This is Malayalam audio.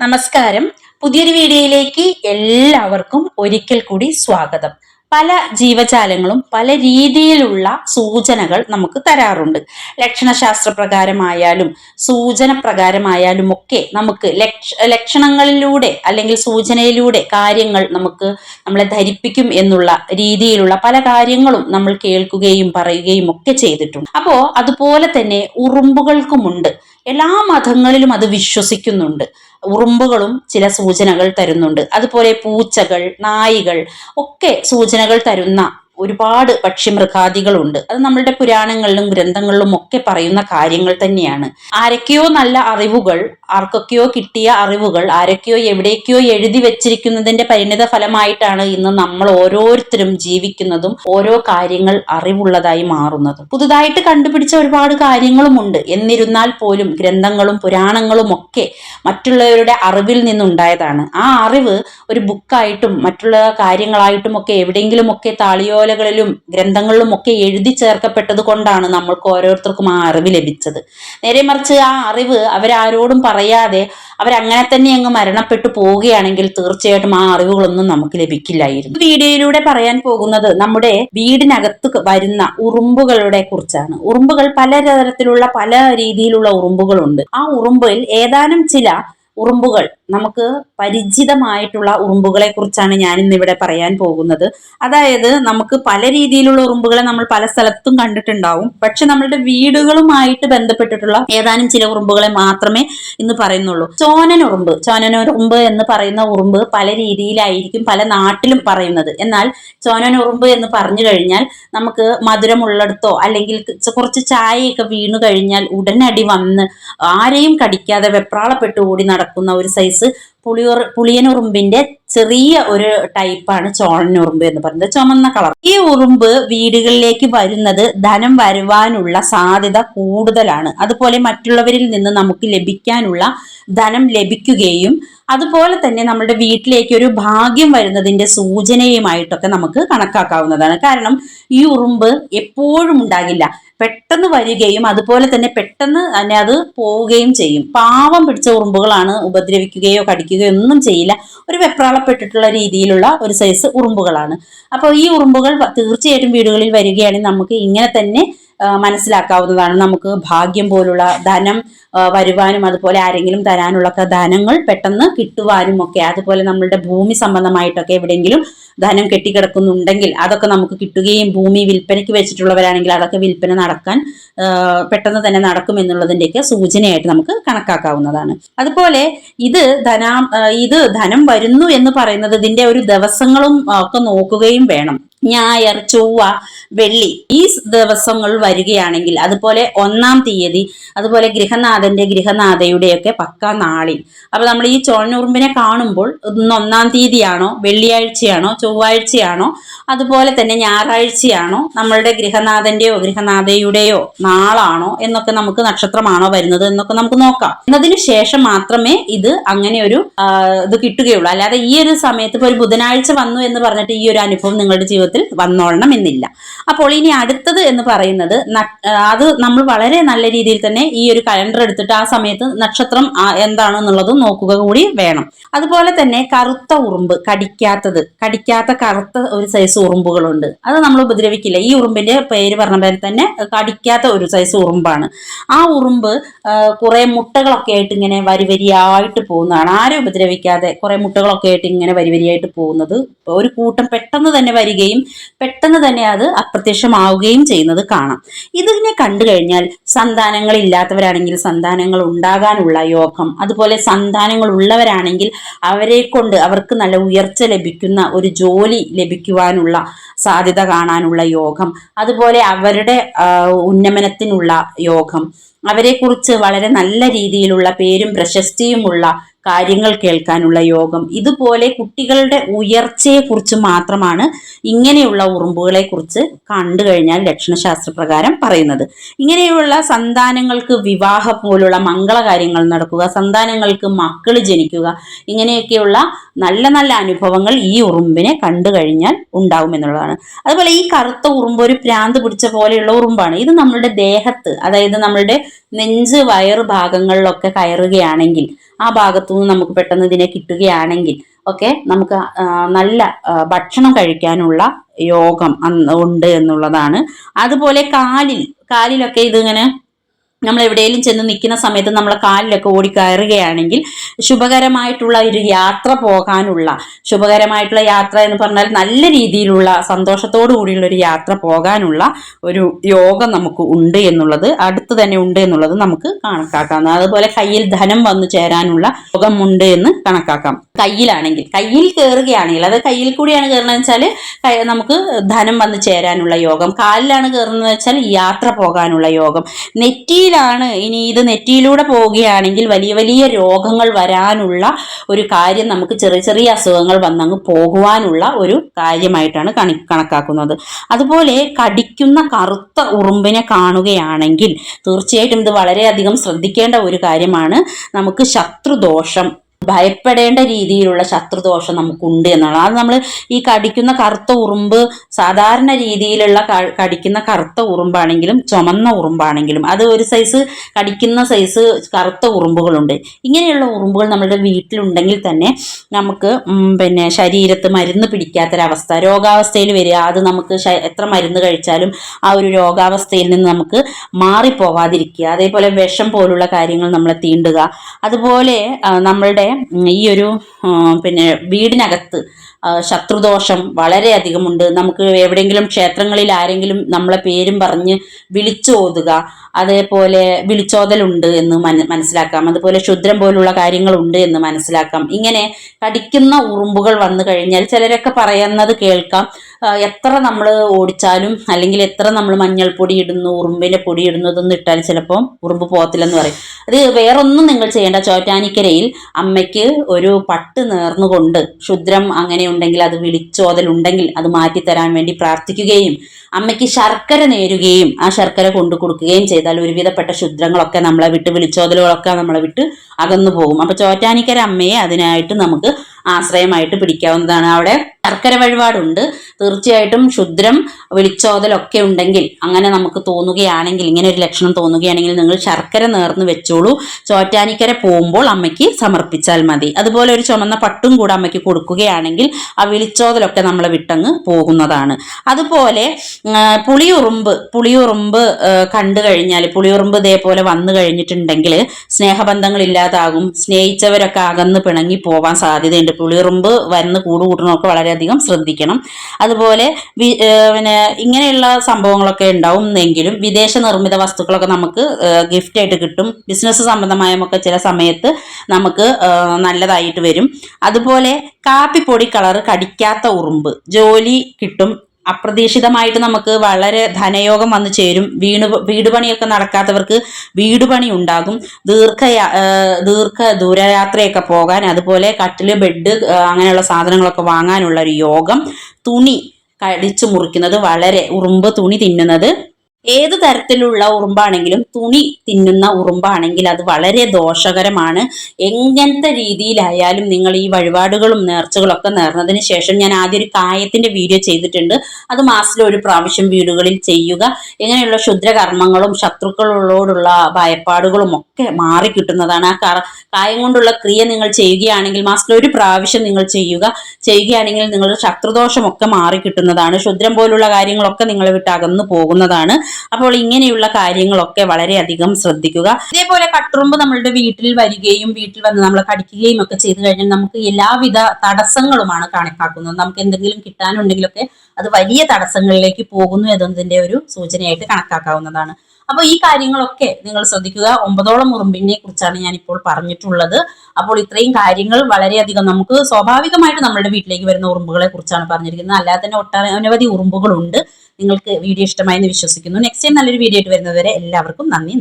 നമസ്കാരം. പുതിയൊരു വീഡിയോയിലേക്ക് എല്ലാവർക്കും ഒരിക്കൽ കൂടി സ്വാഗതം. പല ജീവജാലങ്ങളും പല രീതിയിലുള്ള സൂചനകൾ നമുക്ക് തരാറുണ്ട്. ലക്ഷണശാസ്ത്ര പ്രകാരമായാലും സൂചന പ്രകാരമായാലും ഒക്കെ നമുക്ക് ലക്ഷ ലക്ഷണങ്ങളിലൂടെ അല്ലെങ്കിൽ സൂചനയിലൂടെ കാര്യങ്ങൾ നമുക്ക് നമ്മളെ ധരിപ്പിക്കും എന്നുള്ള രീതിയിലുള്ള പല കാര്യങ്ങളും നമ്മൾ കേൾക്കുകയും പറയുകയും ഒക്കെ ചെയ്തിട്ടുണ്ട്. അപ്പോ അതുപോലെ തന്നെ ഉറുമ്പുകൾക്കുമുണ്ട്. എല്ലാ മതങ്ങളിലും അത് വിശ്വസിക്കുന്നുണ്ട്. ഉറുമ്പുകളും ചില സൂചനകൾ തരുന്നുണ്ട്. അതുപോലെ പൂച്ചകൾ നായികൾ ഒക്കെ സൂചനകൾ തരുന്ന ഒരുപാട് പക്ഷിമൃഗാദികളുണ്ട്. അത് നമ്മളുടെ പുരാണങ്ങളിലും ഗ്രന്ഥങ്ങളിലും ഒക്കെ പറയുന്ന കാര്യങ്ങൾ തന്നെയാണ്. ആരൊക്കെയോ നല്ല അറിവുകൾ ആർക്കൊക്കെയോ കിട്ടിയ അറിവുകൾ ആരൊക്കെയോ എവിടേക്കോ എഴുതി വെച്ചിരിക്കുന്നതിന്റെ പരിണിത ഫലമായിട്ടാണ് ഇന്ന് നമ്മൾ ഓരോരുത്തരും ജീവിക്കുന്നതും ഓരോ കാര്യങ്ങൾ അറിവുള്ളതായി മാറുന്നതും. പുതുതായിട്ട് കണ്ടുപിടിച്ച ഒരുപാട് കാര്യങ്ങളുമുണ്ട്. എന്നിരുന്നാൽ പോലും ഗ്രന്ഥങ്ങളും പുരാണങ്ങളും ഒക്കെ മറ്റുള്ളവരുടെ അറിവിൽ നിന്നുണ്ടായതാണ്. ആ അറിവ് ഒരു ബുക്കായിട്ടും മറ്റുള്ള കാര്യങ്ങളായിട്ടും ഒക്കെ എവിടെയെങ്കിലുമൊക്കെ താളിയോലകളിലും ഗ്രന്ഥങ്ങളിലും ഒക്കെ എഴുതി ചേർക്കപ്പെട്ടത് കൊണ്ടാണ് നമ്മൾക്ക് ഓരോരുത്തർക്കും ആ അറിവ് ലഭിച്ചത്. നേരെ മറിച്ച് ആ അറിവ് അവരാരോടും പറയാതെ അവരങ്ങനെ തന്നെ അങ്ങ് മരണപ്പെട്ടു പോവുകയാണെങ്കിൽ തീർച്ചയായിട്ടും ആ അറിവുകളൊന്നും നമുക്ക് ലഭിക്കില്ലായിരുന്നു. വീഡിയോയിലൂടെ പറയാൻ പോകുന്നത് നമ്മുടെ വീടിനകത്ത് വരുന്ന ഉറുമ്പുകളുടെ കുറിച്ചാണ്. ഉറുമ്പുകൾ പലതരത്തിലുള്ള പല രീതിയിലുള്ള ഉറുമ്പുകളുണ്ട്. ആ ഉറുമ്പിൽ ഏതാനും ചില ഉറുമ്പുകൾ നമുക്ക് പരിചിതമായിട്ടുള്ള ഉറുമ്പുകളെ കുറിച്ചാണ് ഞാൻ ഇന്ന് ഇവിടെ പറയാൻ പോകുന്നത്. അതായത് നമുക്ക് പല രീതിയിലുള്ള ഉറുമ്പുകളെ നമ്മൾ പല സ്ഥലത്തും കണ്ടിട്ടുണ്ടാവും. പക്ഷെ നമ്മളുടെ വീടുകളുമായിട്ട് ബന്ധപ്പെട്ടിട്ടുള്ള ഏതാനും ചില ഉറുമ്പുകളെ മാത്രമേ ഇന്ന് പറയുന്നുള്ളൂ. ചോനൻ ഉറുമ്പ് ചോനൻ ഉറുമ്പ് എന്ന് പറയുന്ന ഉറുമ്പ് പല രീതിയിലായിരിക്കും പല നാട്ടിലും പറയുന്നത്. എന്നാൽ ചോനൻ ഉറുമ്പ് എന്ന് പറഞ്ഞു കഴിഞ്ഞാൽ നമുക്ക് മധുരമുള്ളിടത്തോ അല്ലെങ്കിൽ കുറച്ച് ചായയൊക്കെ വീണു കഴിഞ്ഞാൽ ഉടനടി വന്ന് ആരെയും കടിക്കാതെ വെപ്രാളപ്പെട്ടു ഓടി നടക്കുന്ന ഒരു സൈസ് Sẽ പുളിയുറ പുളിയനുറുമ്പിന്റെ ചെറിയ ഒരു ടൈപ്പാണ് ചോളനുറുമ്പ് എന്ന് പറയുന്നത്. ചുമന്ന കളർ. ഈ ഉറുമ്പ് വീടുകളിലേക്ക് വരുന്നത് ധനം വരുവാനുള്ള സാധ്യത കൂടുതലാണ്. അതുപോലെ മറ്റുള്ളവരിൽ നിന്ന് നമുക്ക് ലഭിക്കാനുള്ള ധനം ലഭിക്കുകയും അതുപോലെ തന്നെ നമ്മുടെ വീട്ടിലേക്ക് ഒരു ഭാഗ്യം വരുന്നതിന്റെ സൂചനയുമായിട്ടൊക്കെ നമുക്ക് കണക്കാക്കാവുന്നതാണ്. കാരണം ഈ ഉറുമ്പ് എപ്പോഴും ഉണ്ടാകില്ല. പെട്ടെന്ന് വരികയും അതുപോലെ തന്നെ പെട്ടെന്ന് തന്നെ അത് പോവുകയും ചെയ്യും. പാവം പിടിച്ച ഉറുമ്പുകളാണ് ഉപദ്രവിക്കുകയോ കടിക്കുകയോ ഒന്നും ചെയ്യില്ല. ഒരു വെപ്രാളപ്പെട്ടിട്ടുള്ള രീതിയിലുള്ള ഒരു സൈസ് ഉറുമ്പുകളാണ്. അപ്പോൾ ഈ ഉറുമ്പുകൾ തീർച്ചയായിട്ടും വീടുകളിൽ വരികയാണെങ്കിൽ നമുക്ക് ഇങ്ങനെ തന്നെ മനസ്സിലാക്കാവുന്നതാണ്. നമുക്ക് ഭാഗ്യം പോലുള്ള ധനം വരുവാനും അതുപോലെ ആരെങ്കിലും തരാനുള്ള ധനങ്ങൾ പെട്ടെന്ന് കിട്ടുവാനും ഒക്കെ അതുപോലെ നമ്മളുടെ ഭൂമി സംബന്ധമായിട്ടൊക്കെ എവിടെയെങ്കിലും ധനം കെട്ടിക്കിടക്കുന്നുണ്ടെങ്കിൽ അതൊക്കെ നമുക്ക് കിട്ടുകയും ഭൂമി വിൽപ്പനയ്ക്ക് വെച്ചിട്ടുള്ളവരാണെങ്കിൽ അതൊക്കെ വിൽപ്പന നടക്കാൻ പെട്ടെന്ന് തന്നെ നടക്കും എന്നുള്ളതിന്റെയൊക്കെ സൂചനയായിട്ട് നമുക്ക് കണക്കാക്കാവുന്നതാണ്. അതുപോലെ ഇത് ധനാ ഇത് ധനം വരുന്നു എന്ന് പറയുന്നത് ഇതിന്റെ ഒരു ദിവസങ്ങളും ഒക്കെ നോക്കുകയും വേണം. ഞായർ ചൊവ്വ വെള്ളി ഈ ദിവസങ്ങൾ വരികയാണെങ്കിൽ അതുപോലെ ഒന്നാം തീയതി അതുപോലെ ഗൃഹനാഥന്റെ ഗൃഹനാഥയുടെയൊക്കെ പക്ക നാളിൽ. അപ്പൊ നമ്മൾ ഈ ചോഴനുറുമ്പിനെ കാണുമ്പോൾ ഇന്ന് ഒന്നാം തീയതിയാണോ വെള്ളിയാഴ്ചയാണോ ചൊവ്വാഴ്ചയാണോ അതുപോലെ തന്നെ ഞായറാഴ്ചയാണോ നമ്മളുടെ ഗൃഹനാഥന്റെയോ ഗൃഹനാഥയുടെയോ നാളാണോ എന്നൊക്കെ നമുക്ക് നക്ഷത്രമാണോ വരുന്നത് എന്നൊക്കെ നമുക്ക് നോക്കാം. എന്നതിന് ശേഷം മാത്രമേ ഇത് അങ്ങനെ ഒരു ഇത് കിട്ടുകയുള്ളൂ. അല്ലാതെ ഈ ഒരു സമയത്ത് ഇപ്പൊ ഒരു ബുധനാഴ്ച വന്നു എന്ന് പറഞ്ഞിട്ട് ഈ ഒരു അനുഭവം നിങ്ങളുടെ ജീവിതത്തിൽ ജീവിതത്തിൽ വന്നോളണം എന്നില്ല അപ്പോൾ ഇനി അടുത്തത് എന്ന് പറയുന്നത് അത് നമ്മൾ വളരെ നല്ല രീതിയിൽ തന്നെ ഈ ഒരു കലണ്ടർ എടുത്തിട്ട് ആ സമയത്ത് നക്ഷത്രം എന്താണെന്നുള്ളത് നോക്കുക കൂടി വേണം. അതുപോലെ തന്നെ കറുത്ത ഉറുമ്പ് കടിക്കാത്തത് കടിക്കാത്ത കറുത്ത ഒരു സൈസ് ഉറുമ്പുകളുണ്ട്. അത് നമ്മൾ ഉപദ്രവിക്കില്ല. ഈ ഉറുമ്പിന്റെ പേര് പറഞ്ഞ പോലെ തന്നെ കടിക്കാത്ത ഒരു സൈസ് ഉറുമ്പാണ്. ആ ഉറുമ്പ് കുറെ മുട്ടകളൊക്കെ ആയിട്ട് ഇങ്ങനെ വരിവരിയായിട്ട് പോകുന്നതാണ്. ആരും ഉപദ്രവിക്കാതെ കുറെ മുട്ടകളൊക്കെ ആയിട്ട് ഇങ്ങനെ വരിവരിയായിട്ട് പോകുന്നത്. ഒരു കൂട്ടം പെട്ടെന്ന് തന്നെ വരികയും പെട്ടെന്ന് തന്നെ അത് അപ്രത്യക്ഷമാവുകയും ചെയ്യുന്നത് കാണാം. ഇതിനെ കണ്ടു കഴിഞ്ഞാൽ സന്താനങ്ങൾ ഇല്ലാത്തവരാണെങ്കിൽ സന്താനങ്ങൾ ഉണ്ടാകാനുള്ള യോഗം അതുപോലെ സന്താനങ്ങൾ ഉള്ളവരാണെങ്കിൽ അവരെ കൊണ്ട് അവർക്ക് നല്ല ഉയർച്ച ലഭിക്കുന്ന ഒരു ജോലി ലഭിക്കുവാനുള്ള സാധ്യത കാണാനുള്ള യോഗം അതുപോലെ അവരുടെ ഉന്നമനത്തിനുള്ള യോഗം. അവരെക്കുറിച്ച് വളരെ നല്ല രീതിയിലുള്ള പേരും പ്രശസ്തിയുമുള്ള കാര്യങ്ങൾ കേൾക്കാനുള്ള യോഗം. ഇതുപോലെ കുട്ടികളുടെ ഉയർച്ചയെക്കുറിച്ച് മാത്രമാണ് ഇങ്ങനെയുള്ള ഉറുമ്പുകളെ കുറിച്ച് കണ്ടു കഴിഞ്ഞാൽ ലക്ഷണശാസ്ത്ര പ്രകാരം പറയുന്നത്. ഇങ്ങനെയുള്ള സന്താനങ്ങൾക്ക് വിവാഹം പോലുള്ള മംഗളകാര്യങ്ങൾ നടക്കുക സന്താനങ്ങൾക്ക് മക്കൾ ജനിക്കുക ഇങ്ങനെയൊക്കെയുള്ള നല്ല നല്ല അനുഭവങ്ങൾ ഈ ഉറുമ്പിനെ കണ്ടു കഴിഞ്ഞാൽ ഉണ്ടാവും എന്നുള്ളതാണ്. അതുപോലെ ഈ കറുത്ത ഉറുമ്പ് ഒരു പ്രാന്ത് പിടിച്ച പോലെയുള്ള ഉറുമ്പാണ്. ഇത് നമ്മളുടെ ദേഹത്ത് അതായത് നമ്മളുടെ നെഞ്ച് വയറ് ഭാഗങ്ങളിലൊക്കെ കയറുകയാണെങ്കിൽ ആ ഭാഗത്തു നിന്ന് നമുക്ക് പെട്ടെന്ന് ഇതിനെ കിട്ടുകയാണെങ്കിൽ ഒക്കെ നമുക്ക് നല്ല ഭക്ഷണം കഴിക്കാനുള്ള യോഗം ഉണ്ട് എന്നുള്ളതാണ്. അതുപോലെ കാലിൽ കാലിലൊക്കെ ഇതിങ്ങനെ നമ്മൾ എവിടെയെങ്കിലും ചെന്ന് നിൽക്കുന്ന സമയത്ത് നമ്മളെ കാലിലൊക്കെ ഓടിക്കയറുകയാണെങ്കിൽ ശുഭകരമായിട്ടുള്ള ഒരു യാത്ര പോകാനുള്ള ശുഭകരമായിട്ടുള്ള യാത്ര എന്ന് പറഞ്ഞാൽ നല്ല രീതിയിലുള്ള സന്തോഷത്തോടു കൂടിയുള്ള ഒരു യാത്ര പോകാനുള്ള ഒരു യോഗം നമുക്ക് ഉണ്ട് എന്നുള്ളത് അടുത്ത് തന്നെ ഉണ്ട് എന്നുള്ളത് നമുക്ക് കണക്കാക്കാം. അതുപോലെ കയ്യിൽ ധനം വന്നു ചേരാനുള്ള യോഗം ഉണ്ട് എന്ന് കണക്കാക്കാം. കയ്യിലാണെങ്കിൽ കയ്യിൽ കയറുകയാണെങ്കിൽ അത് കയ്യിൽ കൂടിയാണ് കയറുന്നത് വെച്ചാൽ നമുക്ക് ധനം വന്ന് ചേരാനുള്ള യോഗം കാലിലാണ് കയറുന്നത് വെച്ചാൽ യാത്ര പോകാനുള്ള യോഗം. നെറ്റിയിലാണ് ഇനി ഇത് നെറ്റിയിലൂടെ പോവുകയാണെങ്കിൽ വലിയ വലിയ രോഗങ്ങൾ വരാനുള്ള ഒരു കാര്യം നമുക്ക് ചെറിയ ചെറിയ അസുഖങ്ങൾ വന്നങ്ങ് പോകുവാനുള്ള ഒരു കാര്യമായിട്ടാണ് കണി കണക്കാക്കുന്നത്. അതുപോലെ കടിക്കുന്ന കറുത്ത ഉറുമ്പിനെ കാണുകയാണെങ്കിൽ തീർച്ചയായിട്ടും ഇത് വളരെയധികം ശ്രദ്ധിക്കേണ്ട ഒരു കാര്യമാണ്. നമുക്ക് ശത്രുദോഷം ഭയപ്പെടേണ്ട രീതിയിലുള്ള ശത്രുദോഷം നമുക്കുണ്ട് എന്നാണ്. അത് നമ്മൾ ഈ കടിക്കുന്ന കറുത്ത ഉറുമ്പ് സാധാരണ രീതിയിലുള്ള കടിക്കുന്ന കറുത്ത ഉറുമ്പാണെങ്കിലും ചുമന്ന ഉറുമ്പാണെങ്കിലും അത് ഒരു സൈസ് കടിക്കുന്ന സൈസ് കറുത്ത ഉറുമ്പുകളുണ്ട്. ഇങ്ങനെയുള്ള ഉറുമ്പുകൾ നമ്മുടെ വീട്ടിലുണ്ടെങ്കിൽ തന്നെ നമുക്ക് പിന്നെ ശരീരത്ത് മരുന്ന് പിടിക്കാത്തൊരവസ്ഥ രോഗാവസ്ഥയിൽ വരിക അത് നമുക്ക് എത്ര മരുന്ന് കഴിച്ചാലും ആ ഒരു രോഗാവസ്ഥയിൽ നിന്ന് നമുക്ക് മാറിപ്പോവാതിരിക്കുക. അതേപോലെ വിഷം പോലുള്ള കാര്യങ്ങൾ നമ്മളെ തീണ്ടുക. അതുപോലെ നമ്മളുടെ ഈ ഒരു പിന്നെ വീടിനകത്ത് ശത്രുദോഷം ശത്രുദോഷം വളരെയധികമുണ്ട്. നമുക്ക് എവിടെയെങ്കിലും ക്ഷേത്രങ്ങളിൽ ആരെങ്കിലും നമ്മളെ പേരും പറഞ്ഞ് വിളിച്ചോതുക അതേപോലെ വിളിച്ചോതലുണ്ട് എന്ന് മന മനസ്സിലാക്കാം. അതുപോലെ ക്ഷുദ്രം പോലുള്ള കാര്യങ്ങളുണ്ട് എന്ന് മനസ്സിലാക്കാം. ഇങ്ങനെ കടിക്കുന്ന ഉറുമ്പുകൾ വന്നു കഴിഞ്ഞാൽ ചിലരൊക്കെ പറയുന്നത് കേൾക്കാം. എത്ര നമ്മൾ ഓടിച്ചാലും അല്ലെങ്കിൽ എത്ര നമ്മൾ മഞ്ഞൾപ്പൊടി ഇടുന്നു ഉറുമ്പിന്റെ പൊടി ഇടുന്നു ഇതൊന്നും ഇട്ടാലും ചിലപ്പോൾ ഉറുമ്പ് പോകത്തില്ലെന്ന് പറയും. അത് വേറൊന്നും നിങ്ങൾ ചെയ്യേണ്ട. ചോറ്റാനിക്കരയിൽ അമ്മയ്ക്ക് ഒരു പട്ട് നേർന്നുകൊണ്ട് ക്ഷുദ്രം അങ്ങനെ ഉണ്ടെങ്കിൽ അത് വിളിച്ചോതലുണ്ടെങ്കിൽ അത് മാറ്റിത്തരാൻ വേണ്ടി പ്രാർത്ഥിക്കുകയും അമ്മയ്ക്ക് ശർക്കര നേരുകയും ആ ശർക്കര കൊണ്ടു കൊടുക്കുകയും ചെയ്താൽ ഒരുവിധപ്പെട്ട ശുദ്രങ്ങളൊക്കെ നമ്മളെ വിട്ട് വിളിച്ചോതലുകളൊക്കെ നമ്മളെ വിട്ട് അകന്നു പോകും അപ്പൊ ചോറ്റാനിക്കര അമ്മയെ അതിനായിട്ട് നമുക്ക് ആശ്രയമായിട്ട് പിടിക്കാവുന്നതാണ്. അവിടെ ശർക്കര വഴിപാടുണ്ട്. തീർച്ചയായിട്ടും ക്ഷുദ്രം വിളിച്ചോതലൊക്കെ ഉണ്ടെങ്കിൽ അങ്ങനെ നമുക്ക് തോന്നുകയാണെങ്കിൽ ഇങ്ങനെ ഒരു ലക്ഷണം തോന്നുകയാണെങ്കിൽ നിങ്ങൾ ശർക്കര നേർന്ന് വെച്ചോളൂ. ചോറ്റാനിക്കര പോകുമ്പോൾ അമ്മയ്ക്ക് സമർപ്പിച്ചാൽ മതി. അതുപോലെ ഒരു ചുമന്ന പട്ടും കൂടെ അമ്മയ്ക്ക് കൊടുക്കുകയാണെങ്കിൽ ആ വിളിച്ചോതലൊക്കെ നമ്മളെ വിട്ടങ്ങ് പോകുന്നതാണ്. അതുപോലെ പുളിയുറുമ്പ് പുളിയുറുമ്പ് കണ്ടു കഴിഞ്ഞാൽ പുളിയുറുമ്പ് ഇതേപോലെ വന്നു കഴിഞ്ഞിട്ടുണ്ടെങ്കിൽ സ്നേഹബന്ധങ്ങൾ ഇല്ലാതാകും സ്നേഹിച്ചവരൊക്കെ അകന്ന് പിണങ്ങി പോവാൻ സാധ്യതയുണ്ട്. പുളിയുറുമ്പ് വന്ന് കൂട് കൂട്ടണമൊക്കെ വളരെയധികം ശ്രദ്ധിക്കണം. അതുപോലെ പിന്നെ ഇങ്ങനെയുള്ള സംഭവങ്ങളൊക്കെ ഉണ്ടാവും എങ്കിലും വിദേശ നിർമ്മിത വസ്തുക്കളൊക്കെ നമുക്ക് ഗിഫ്റ്റ് ആയിട്ട് കിട്ടും. ബിസിനസ് സംബന്ധമായൊക്കെ ചില സമയത്ത് നമുക്ക് നല്ലതായിട്ട് വരും. അതുപോലെ കാപ്പിപ്പൊടി കളർ കടിക്കാത്ത ഉറുമ്പ്. ജോലി കിട്ടും അപ്രതീക്ഷിതമായിട്ട് നമുക്ക് വളരെ ധനയോഗം വന്നു ചേരും. വീണ് വീട് പണിയൊക്കെ നടക്കാത്തവർക്ക് വീട് പണി ഉണ്ടാകും. ദീർഘ ദീർഘ ദൂരയാത്രയൊക്കെ പോകാൻ അതുപോലെ കട്ടിൽ ബെഡ് അങ്ങനെയുള്ള സാധനങ്ങളൊക്കെ വാങ്ങാനുള്ള ഒരു യോഗം തുണി കടിച്ചു മുറിക്കുന്നത് വളരെ ഉറുമ്പ് തുണി തിന്നുന്നത് ഏത് തരത്തിലുള്ള ഉറുമ്പാണെങ്കിലും തുണി തിന്നുന്ന ഉറുമ്പാണെങ്കിൽ അത് വളരെ ദോഷകരമാണ്. എങ്ങനത്തെ രീതിയിലായാലും നിങ്ങൾ ഈ വഴിപാടുകളും നേർച്ചകളൊക്കെ നേർന്നതിന് ശേഷം ഞാൻ ആദ്യം ഒരു കായത്തിന്റെ വീഡിയോ ചെയ്തിട്ടുണ്ട്. അത് മാസത്തിൽ ഒരു പ്രാവശ്യം വീടുകളിൽ ചെയ്യുക. എങ്ങനെയുള്ള ക്ഷുദ്രകർമ്മങ്ങളും ശത്രുക്കളോടുള്ള ഭയപ്പാടുകളും ഒക്കെ മാറി കിട്ടുന്നതാണ്. ആ കായം കൊണ്ടുള്ള ക്രിയ നിങ്ങൾ ചെയ്യുകയാണെങ്കിൽ മാസത്തിൽ ഒരു പ്രാവശ്യം നിങ്ങൾ ചെയ്യുക. ചെയ്യുകയാണെങ്കിൽ നിങ്ങളുടെ ശത്രുദോഷമൊക്കെ മാറി കിട്ടുന്നതാണ്. ക്ഷുദ്രം പോലുള്ള കാര്യങ്ങളൊക്കെ നിങ്ങളെ വിട്ട് അകന്നു പോകുന്നതാണ്. അപ്പോൾ ഇങ്ങനെയുള്ള കാര്യങ്ങളൊക്കെ വളരെയധികം ശ്രദ്ധിക്കുക. ഇതേപോലെ കട്ടുറുമ്പ് നമ്മളുടെ വീട്ടിൽ വരികയും വീട്ടിൽ വന്ന് നമ്മളെ കടിക്കുകയും ഒക്കെ ചെയ്തു കഴിഞ്ഞാൽ നമുക്ക് എല്ലാവിധ തടസ്സങ്ങളുമാണ് കണക്കാക്കുന്നത്. നമുക്ക് എന്തെങ്കിലും കിട്ടാനുണ്ടെങ്കിലൊക്കെ അത് വലിയ തടസ്സങ്ങളിലേക്ക് പോകുന്നു എന്നതിന്റെ ഒരു സൂചനയായിട്ട് കണക്കാക്കാവുന്നതാണ്. അപ്പോൾ ഈ കാര്യങ്ങളൊക്കെ നിങ്ങൾ ശ്രദ്ധിക്കുക. ഒമ്പതോളം ഉറുമ്പിനെ കുറിച്ചാണ് ഞാൻ ഇപ്പോൾ പറഞ്ഞിട്ടുള്ളത്. അപ്പോൾ ഇത്രയും കാര്യങ്ങൾ വളരെയധികം നമുക്ക് സ്വാഭാവികമായിട്ട് നമ്മുടെ വീട്ടിലേക്ക് വരുന്ന ഉറുമ്പുകളെ കുറിച്ചാണ് പറഞ്ഞിരിക്കുന്നത്. അല്ലാതെ തന്നെ ഒട്ടനവധി ഉറുമ്പുകളുണ്ട്. നിങ്ങൾക്ക് വീഡിയോ ഇഷ്ടമായെന്ന് വിശ്വസിക്കുന്നു. നെക്സ്റ്റ് ടൈം നല്ലൊരു വീഡിയോ ആയിട്ട് വരുന്നതുവരെ എല്ലാവർക്കും നന്ദി.